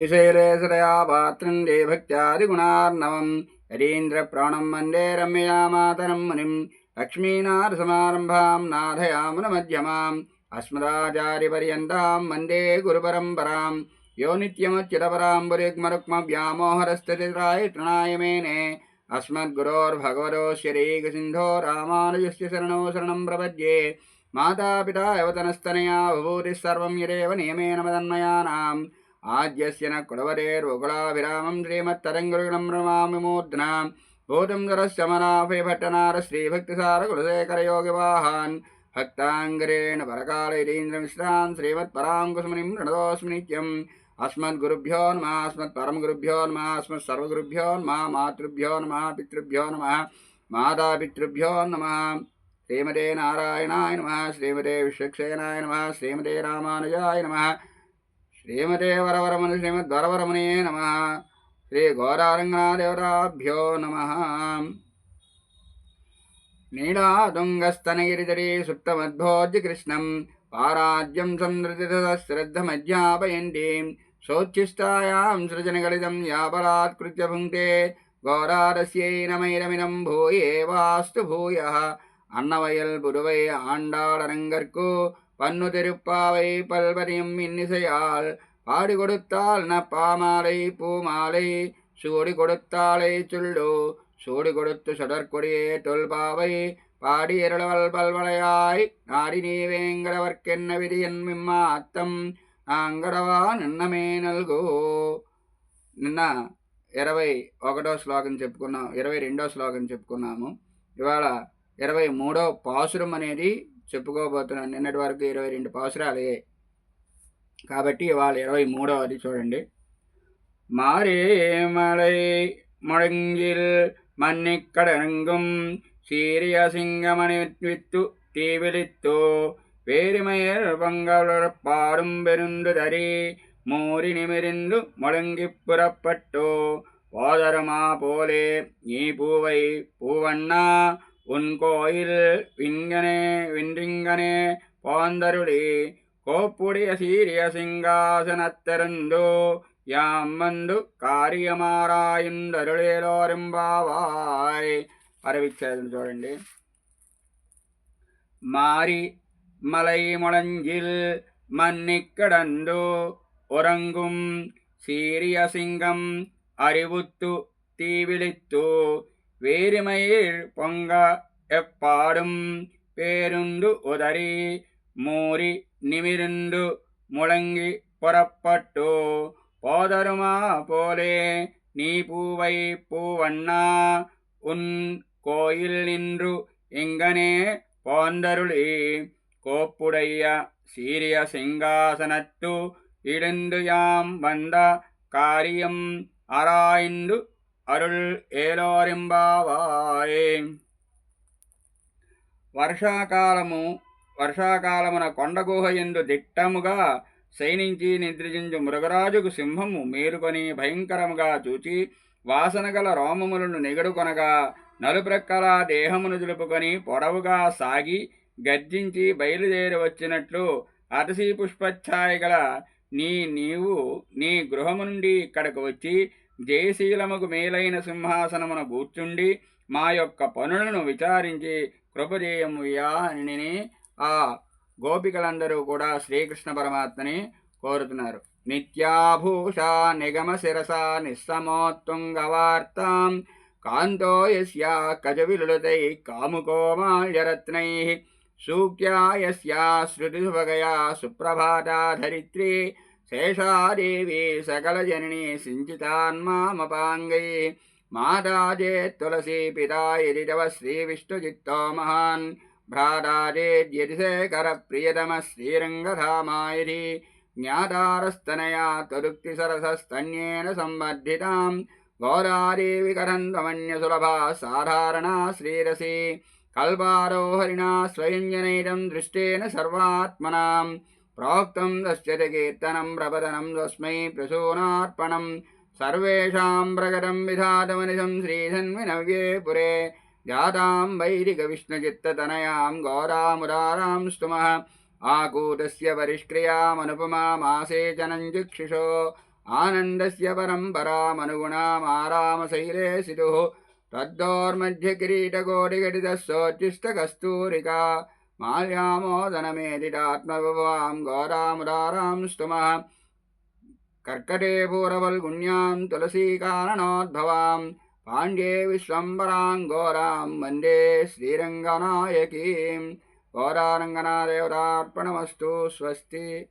విశైరేశ్రయాపాత్రం దేభక్త్యాదిగుణార్ణవం యరీంద్రప్రాణం వందే రమ్యయామాతరం మునిం లక్ష్మీనారసమారంభాం నాథయామునమధ్యమాం అస్మదాచార్యపర్యంతాం వందే గురుపరంపరాం యో నిత్యముచ్చిరపరాంబురిగ్మరుక్మవ్యామోహరస్థితిరాయ తృణాయమేనే అస్మద్గురోర్భగవతో శ్రీకసింధో రామానుజస్య శరణో శరణం ప్రపద్యే మాతాపితా యవతనస్తనయా విభూతిస్సర్వం యదేవ నియమేన మదన్మయానాం ఆద్యస్యన కుడవరేరుగుళాభిరామం శ్రీమత్తరంగుణం రమామిమూర్ధనాం భూతంధరశమనాభయభట్టనార శ్రీభక్తిసార కులశేఖరయోగివాహాన్ భక్తాంగరేణ పరకాలైరీంద్రమిశ్రాన్ శ్రీమత్పరాంకుసుమనిం రణదోస్మి నిత్యం. అస్మద్గురుభ్యో నమ అస్మత్పరమగురుభ్యో నమ అస్మత్సర్వగురుభ్యో నమ మాతృభ్యో నమ పితృభ్యో నమ మాతాపితృభ్యో నమ. శ్రీమతే నారాయణాయ నమ శ్రీమతే విశ్వక్షేనాయ నమ శ్రీమతే రామానుజాయ నమ. శ్రీమతే వరవరమని శ్రీమద్ వరవరమునే నమ. శ్రీ ఘోరారంగనాథేవరాభ్యో నమ. నీలాతుంగస్తనగిరిధరీ సుప్తమద్భోజ్య కృష్ణం పారాజ్యం సందృతిసహస్రద్ధమధ్యాపయంతీం శోచ్చిష్టాయాం సృజనగలితం యాపరాత్కృత్య భుంక్తే ఘోరారస్యై నమైరమినం భూయే వాస్తు భూయ. అన్నవయల్ పురువై ఆండాళరంగర్కు பன்னு திருப்பாவை பல்வரியும் இன்னிசையால் பாடி கொடுத்தால் ந பாமாலை பூமாலை சூடி கொடுத்தாலை சுள்ளு சூடி கொடுத்து சுடற்கொடியே தொல்பாவை பாடி இருளவல் பல்வளையாய் நாடி நீ வேங்கடவர்க்கென்ன விதி என் மிம்மா అత్తం అంగడవా నిన్నమే నల్గు నిన్న ఇరవై ఒకటో శ్లోకం చెప్పుకున్నాం ఇరవై రెండో శ్లోకం చెప్పుకున్నాము ఇవాళ ఇరవై మూడో పాసురం అనేది చెప్పుకోబోతున్నాను నిన్నటి వరకు ఇరవై రెండు పాసురాలు అయ్యాయి కాబట్టి ఇవాళ ఇరవై మూడవది చూడండి మారే మలై ముడంగిల్ మన్నిక్కడరంగుం சீரிய சிங்கமணி வித்து தீவிழித்து வேறுமையர் பங்களர் பாடும் பெருந்து தரி மூறி நிமிரிந்து முழங்கிப் புறப்பட்டு போதருமா போலே நீ பூவை பூவண்ணா உன் கோயில் விங்கனே வின்றிங்கனே போந்தருளி கோப்புடைய சீரிய சிங்காசனத்திருந்து யாம் வந்து కార్యమారాయుందరుళేలోరింబావాయ్ పరవిచ్చేది చూడండి మారి మలై ముళంజిల్ మన్నిక్కడందు ఉరంగుం సీరియ సింగం அறிவுத்து தீவிழித்து வேறுமயிர் பொங்க எப்பாடும் பேருந்து உதறி மூறி நிமிர்ந்து முழங்கி புறப்பட்டு போதருமா போலே நீ பூவை பூவண்ணா உன் கோயில் நின்று எங்கனே போந்தருளி கோப்புடைய சீரிய சிங்காசனத்து இடுந்து யாம் வந்த காரியம் ஆராய்ந்து అరుళ్ ఏలోరింబావాయే వర్షాకాలము వర్షాకాలమున కొండగుహ ఎందు దిట్టముగా శయనించి నిద్రించు మృగరాజుకు సింహము మేలుకొని భయంకరముగా చూచి వాసనగల రోమములను నిగడుకొనగా నలుప్రక్కల దేహమును జులుపుకొని పొడవుగా సాగి గర్జించి బయలుదేరి వచ్చినట్లు అతసి పుష్పఛాయ గల నీ నీవు నీ గృహము నుండి ఇక్కడకు వచ్చి జయశీలముకు మేలైన సింహాసనమున కూర్చుండి మా యొక్క పనులను విచారించి కృపజేయముయ్యా అని ఆ గోపికలందరూ కూడా శ్రీకృష్ణ పరమాత్మని కోరుతున్నారు. నిత్యాభూష నిగమ శిరస నిస్సమోత్తుంగవార్తాం కాంతో కజవిలుతై కజవిలులతై కాముకోమాల్యరత్నై సూక్యా యస్యా శృతిసుభగయా సుప్రభాతా ధరిత్రీ శేషాదేవి సకలజననీ సించితాన్మామపాంగై. మాతాజే తులసీ పితా యది తవ శ్రీవిష్ణుచిత్తో మహాన్ భ్రాతాజేద్యది శేఖర ప్రియతమ శ్రీరంగధామాయది జ్ఞాతారస్తనయా త్వరుక్తి సరసస్తన్యేన సంబద్ధితాం గౌరాదేవి కరంతమన్యసులభా సాధారణా శ్రీరసి प्रोक्तं तस्य कीर्तनं प्रबदनं तस्मै प्रसूनार्पणं सर्वेषां प्रकटं विधातमनिशं श्रीधन्विनव्ये पुरे जातां वैदिकविष्णुचित्ततनयां घोरामुदारां स्तुमः आकूटस्य परिष्क्रियामनुपमामासे चनञ्जुक्षुषो आनन्दस्य परम्परामनुगुणामारामशैले सितुः तद्दोर्मध्यकिरीटकोटिघटितः सोचिष्टकस्तूरिका మాయామోదనమేదిటాత్మభవాం ఘోరాముదారాం స్తుమః కర్కటే పూరవల్గుణ్యాం తులసీకారణోద్భవాం పాండ్యే విశ్వంబరాం ఘోరాం వందే శ్రీరంగనాయకీం ఘోరారంగనాదేవతార్పణమస్తు స్వస్తి